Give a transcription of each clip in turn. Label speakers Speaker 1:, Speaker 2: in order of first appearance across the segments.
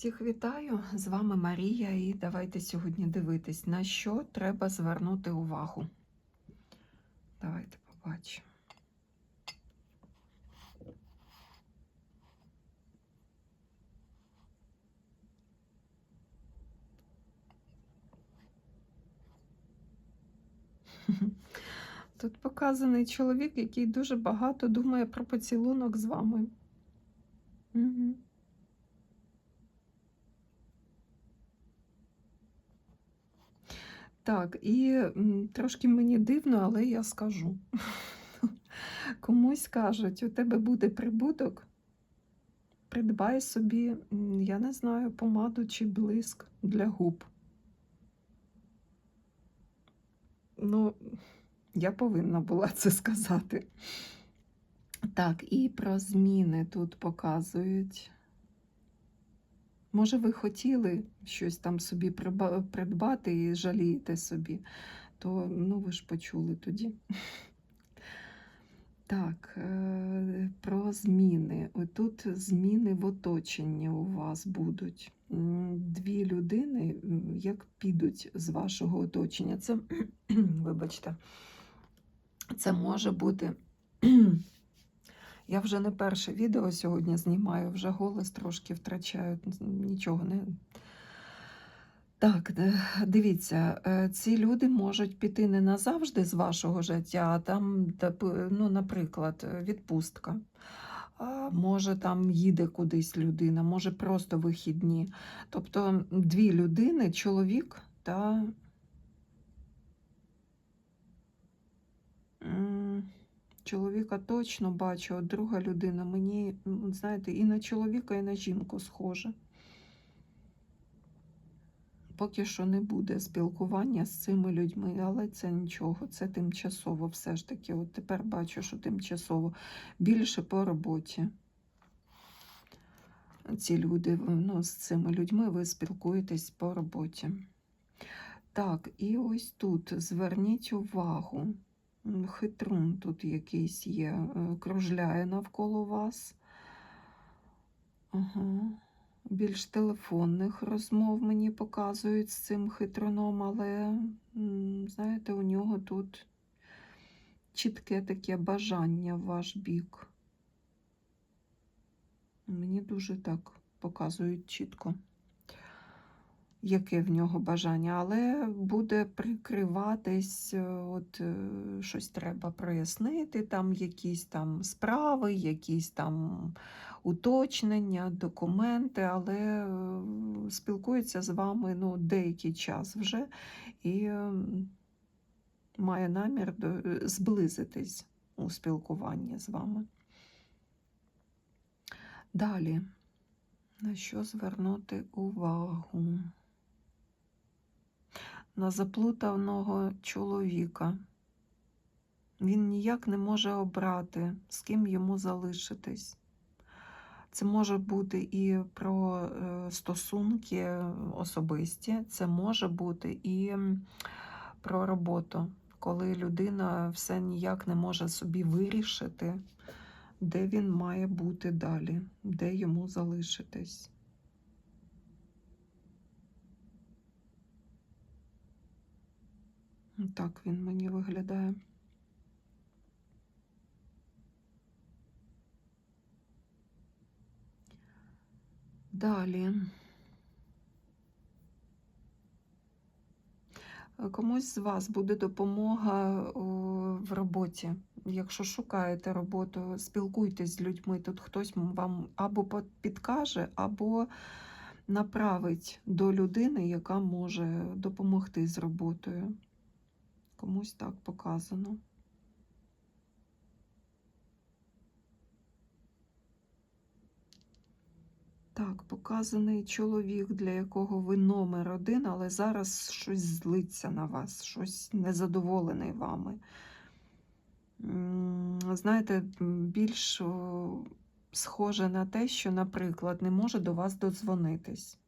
Speaker 1: Всіх вітаю! З вами Марія, і давайте сьогодні дивитись, на що треба звернути увагу. Давайте побачимо. Тут показаний чоловік, який дуже багато думає про поцілунок з вами. Угу. Так, і трошки мені дивно, але я скажу. Комусь кажуть, у тебе буде прибуток, придбай собі, я не знаю, помаду чи блиск для губ. Ну, я повинна була це сказати. Так, і про зміни тут показують. Може, ви хотіли щось там собі придбати і жалієте собі, то ну ви ж почули тоді. Так, е, про зміни. Тут зміни в оточенні у вас будуть. Дві людини, як підуть з вашого оточення. Це, вибачте, це може бути. Я вже не перше відео сьогодні знімаю, вже голос трошки втрачаю, нічого не. Так, дивіться, е, ці люди можуть піти не назавжди з вашого життя, а там, ну, наприклад, відпустка. Може, там їде кудись людина, може просто вихідні. Тобто дві людини, чоловік та. Чоловіка точно бачу, а друга людина мені, знаєте, і на чоловіка, і на жінку схоже. Поки що не буде спілкування з цими людьми, але це нічого, це тимчасово все ж таки. От тепер бачу, що тимчасово більше по роботі. Ці люди, ну, з цими людьми ви спілкуєтесь по роботі. Так, і ось тут зверніть увагу. Хитрун тут якийсь є, е, кружляє навколо вас. Ага. Більш телефонних розмов мені показують з цим хитруном, але, знаєте, у нього тут чітке таке бажання в ваш бік. Мені дуже так показують чітко, яке в нього бажання, але буде прикриватись, е, от е, щось треба прояснити, там якісь там справи, якісь там уточнення, документи, але е, спілкується з вами ну, деякий час вже і має намір зблизитись у спілкуванні з вами. Далі, на що звернути увагу? На заплутаного чоловіка. Він ніяк не може обрати, з ким йому залишитись. Це може бути і про е, стосунки особисті, це може бути і про роботу, коли людина все ніяк не може собі вирішити, де він має бути далі, де йому залишитись. Так він мені виглядає. Далі. Е, Комусь з вас буде допомога в роботі. Якщо шукаєте роботу, спілкуйтесь з людьми. Тут хтось вам або підкаже, або направить до людини, яка може допомогти з роботою. Комусь так показано. Так, показаний чоловік, для якого ви номер один, але зараз щось злиться на вас, щось незадоволений вами. Знаєте, більш схоже на те, що, наприклад, не може до вас додзвонитись.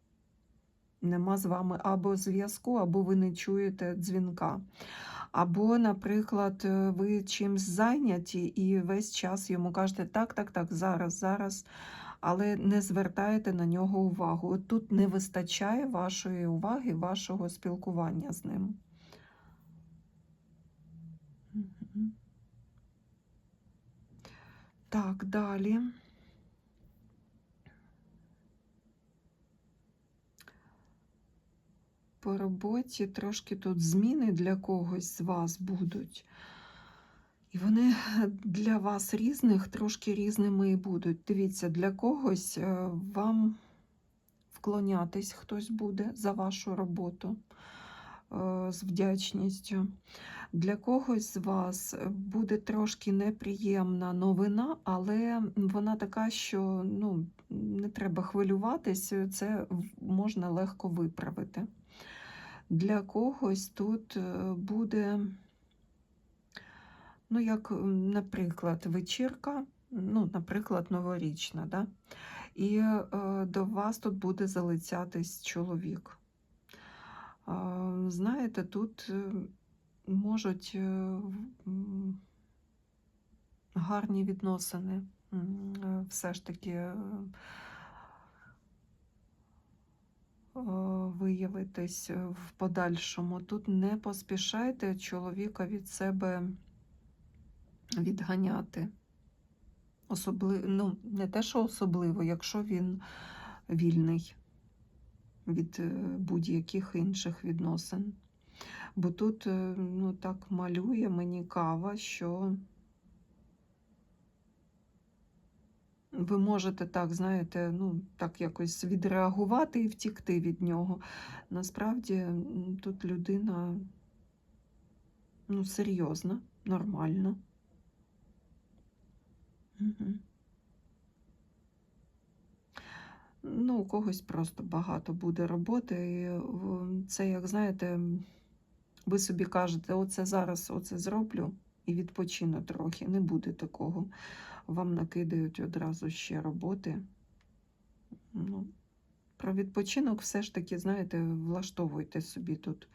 Speaker 1: Нема з вами або зв'язку, або ви не чуєте дзвінка. Або, наприклад, е, ви чимсь зайняті і весь час йому кажете так, так, так, зараз, зараз. але не звертаєте на нього увагу. От Тут не вистачає вашої уваги, вашого спілкування з ним. Так, далі. По роботі трошки тут зміни для когось з вас будуть. І вони для вас різних, трошки різними і будуть. Дивіться, для когось е, вам вклонятись хтось буде за вашу роботу е, з вдячністю. Для когось з вас буде трошки неприємна новина, але вона така, що ну, не треба хвилюватись, це можна легко виправити. Для когось тут е, буде, ну, як, наприклад, вечірка, ну, наприклад, новорічна, да? і е, до вас тут буде залицятись чоловік. А, Знаєте, тут е, можуть е, гарні відносини е, все ж таки е, е, виявитись е, в подальшому. Тут не поспішайте чоловіка від себе відганяти. Особливо, ну, не те, що особливо, якщо він вільний від е, будь-яких інших відносин. Бо тут е, ну, так малює мені кава, що ви можете так, знаєте, ну, так якось відреагувати і втікти від нього. Насправді тут людина ну, серйозна, нормальна. Угу. Ну, у когось просто багато буде роботи. І це, як знаєте, ви собі кажете, оце зараз оце зроблю і відпочину трохи. Не буде такого. Вам накидають одразу ще роботи. Ну, про відпочинок все ж таки, знаєте, влаштовуйте собі тут.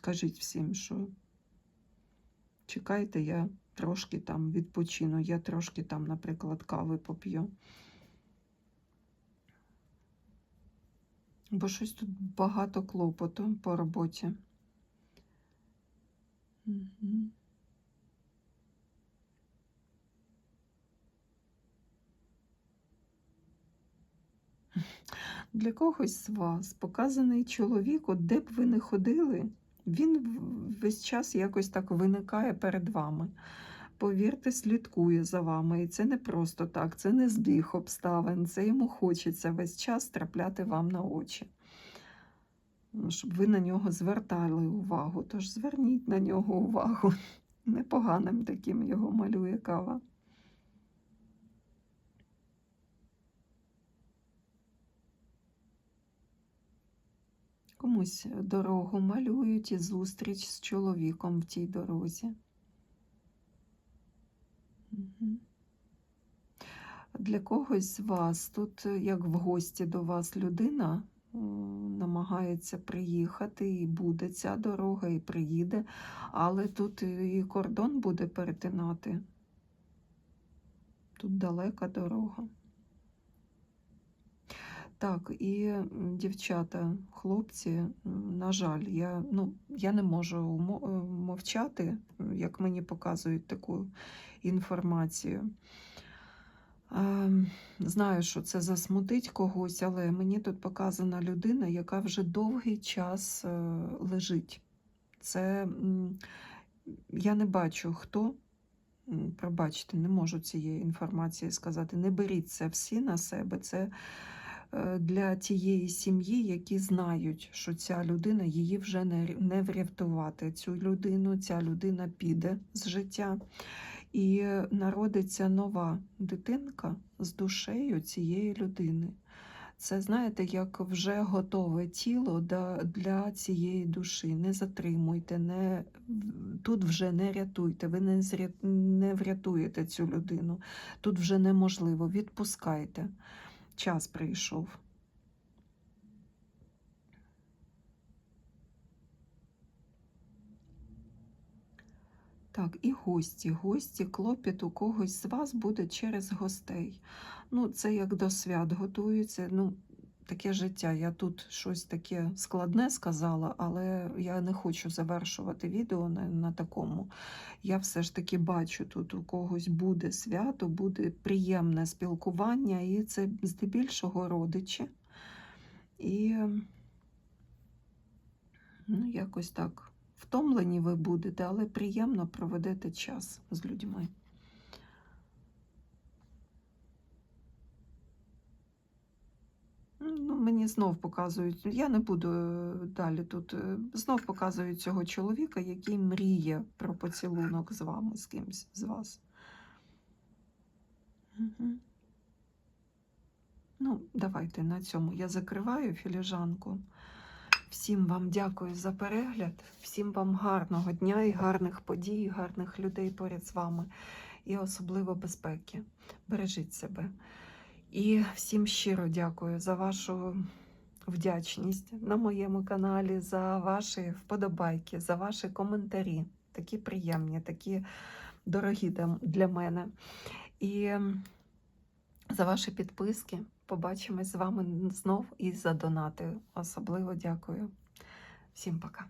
Speaker 1: Кажіть всім, що чекайте, я трошки там відпочину, я трошки там, наприклад, кави поп'ю. Бо щось тут багато клопоту по роботі. Мгм. Для когось з вас показаний чоловік, от де б ви не ходили, він весь час якось так виникає перед вами. Повірте, слідкує за вами. І це не просто так, це не збіг обставин, це йому хочеться весь час трапляти вам на очі. Ну, Щоб ви на нього звертали увагу. Тож зверніть на нього увагу. Непоганим таким його малює кава. Комусь дорогу малюють і зустріч з чоловіком в тій дорозі. Для когось з вас тут, е, як в гості до вас людина намагається приїхати, і буде ця дорога, і приїде, але тут і кордон буде перетинати. Тут далека дорога. Так, і дівчата, хлопці, на жаль, я, ну, я не можу е, мовчати, як мені показують таку інформацію. Знаю, що це засмутить когось, але мені тут показана людина, яка вже довгий час е, лежить. Це я не бачу хто. Пробачте, не можу цієї інформації сказати. Не беріть це всі на себе. Це е, для тієї сім'ї, які знають, що ця людина її вже не, врятувати. Цю людину, ця людина піде з життя. І народиться нова дитинка з душею цієї людини. Це, знаєте, як вже готове тіло для цієї душі. Не затримуйте, не, тут вже не рятуйте, ви не, не врятуєте цю людину. Тут вже неможливо. Відпускайте. Час прийшов. Так, і гості. Гості, клопіт у когось з вас буде через гостей. Ну, це як до свят готуються. Ну, таке життя. Я тут щось таке складне сказала, але я не хочу завершувати відео на, на такому. Я все ж таки бачу, тут у когось буде свято, буде приємне спілкування, і це здебільшого родичі. І ну, якось так. Втомлені ви будете, але приємно проведете час з людьми. Ну, мені знов показують, я не буду е, далі тут. е, Знов показують цього чоловіка, який мріє про поцілунок з вами, з кимсь з вас. Ну, давайте на цьому я закриваю філіжанку. Всім вам дякую за перегляд, всім вам гарного дня і гарних подій, гарних людей поряд з вами, і особливо безпеки. Бережіть себе. І всім щиро дякую за вашу вдячність на моєму каналі, за ваші вподобайки, за ваші коментарі. Такі приємні, такі дорогі для- мене. І за ваші підписки. Побачимось з вами знов і за донати. Особливо дякую. Всім пока.